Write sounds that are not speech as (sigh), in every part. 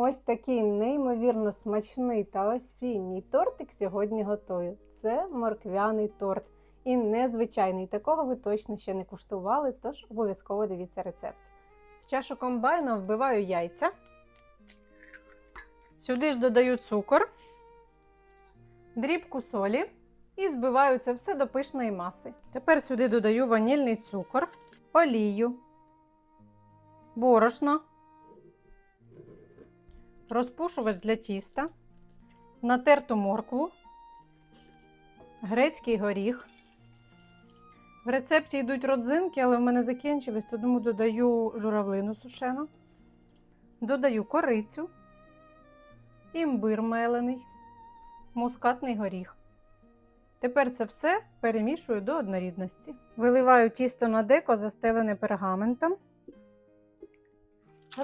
Ось такий неймовірно смачний та осінній тортик сьогодні готую. Це морквяний торт. І незвичайний. Такого ви точно ще не куштували, тож обов'язково дивіться рецепт. В чашу комбайну вбиваю яйця. Сюди ж додаю цукор, дрібку солі і збиваю це все до пишної маси. Тепер сюди додаю ванільний цукор, олію, борошно, розпушувач для тіста, натерту моркву, грецький горіх. В рецепті йдуть родзинки, але в мене закінчились, тому додаю журавлину сушену, додаю корицю, імбир мелений, мускатний горіх. Тепер це все перемішую до однорідності. Виливаю тісто на деко, застелене пергаментом.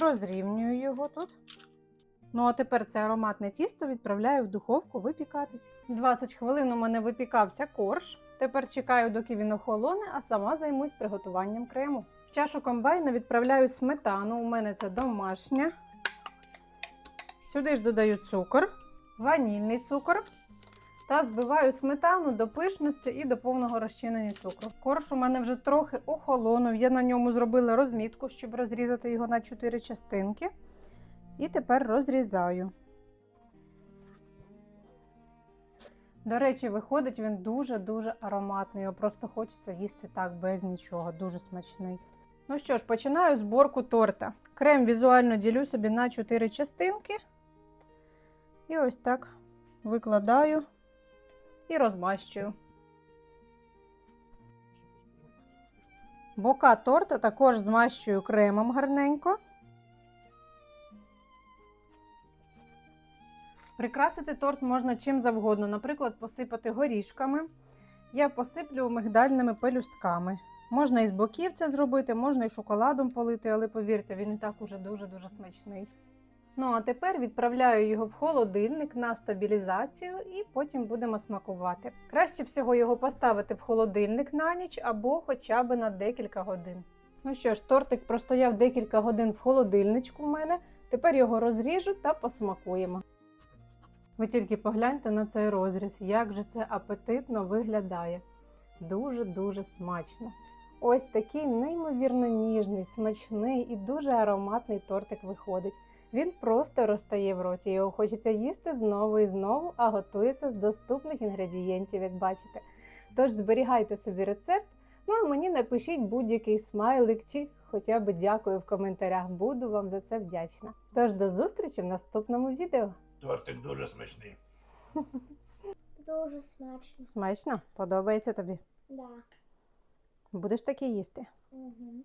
Розрівнюю його тут. Ну, а тепер це ароматне тісто відправляю в духовку випікатись. 20 хвилин у мене випікався корж. Тепер чекаю, доки він охолоне, а сама займусь приготуванням крему. В чашу комбайну відправляю сметану. У мене це домашня. Сюди ж додаю цукор, ванільний цукор. Та збиваю сметану до пишності і до повного розчинення цукру. Корж у мене вже трохи охолонув. Я на ньому зробила розмітку, щоб розрізати його на 4 частинки. І тепер розрізаю. До речі, виходить він дуже-дуже ароматний. Його просто хочеться їсти так без нічого, дуже смачний. Ну що ж, починаю зборку торта. Крем візуально ділю собі на 4 частинки. І ось так викладаю і розмащую. Бока торта також змащую кремом гарненько. Прикрасити торт можна чим завгодно, наприклад, посипати горішками. Я посиплю мигдальними пелюстками. Можна і з боків це зробити, можна і шоколадом полити, але повірте, він і так уже дуже-дуже смачний. Ну а тепер відправляю його в холодильник на стабілізацію і потім будемо смакувати. Краще всього його поставити в холодильник на ніч або хоча б на декілька годин. Ну що ж, тортик простояв декілька годин в холодильничку в мене. Тепер його розріжу та посмакуємо. Ви тільки погляньте на цей розріз, як же це апетитно виглядає. Дуже-дуже смачно. Ось такий неймовірно ніжний, смачний і дуже ароматний тортик виходить. Він просто розтає в роті. Його хочеться їсти знову і знову, а готується з доступних інгредієнтів, як бачите. Тож зберігайте собі рецепт. Ну а мені напишіть будь-який смайлик чи хоча б дякую в коментарях. Буду вам за це вдячна. Тож до зустрічі в наступному відео. Тортик дуже смачний. (laughs) Дуже смачно. Смачно? Подобається тобі? Да. Будеш таке їсти? Угу.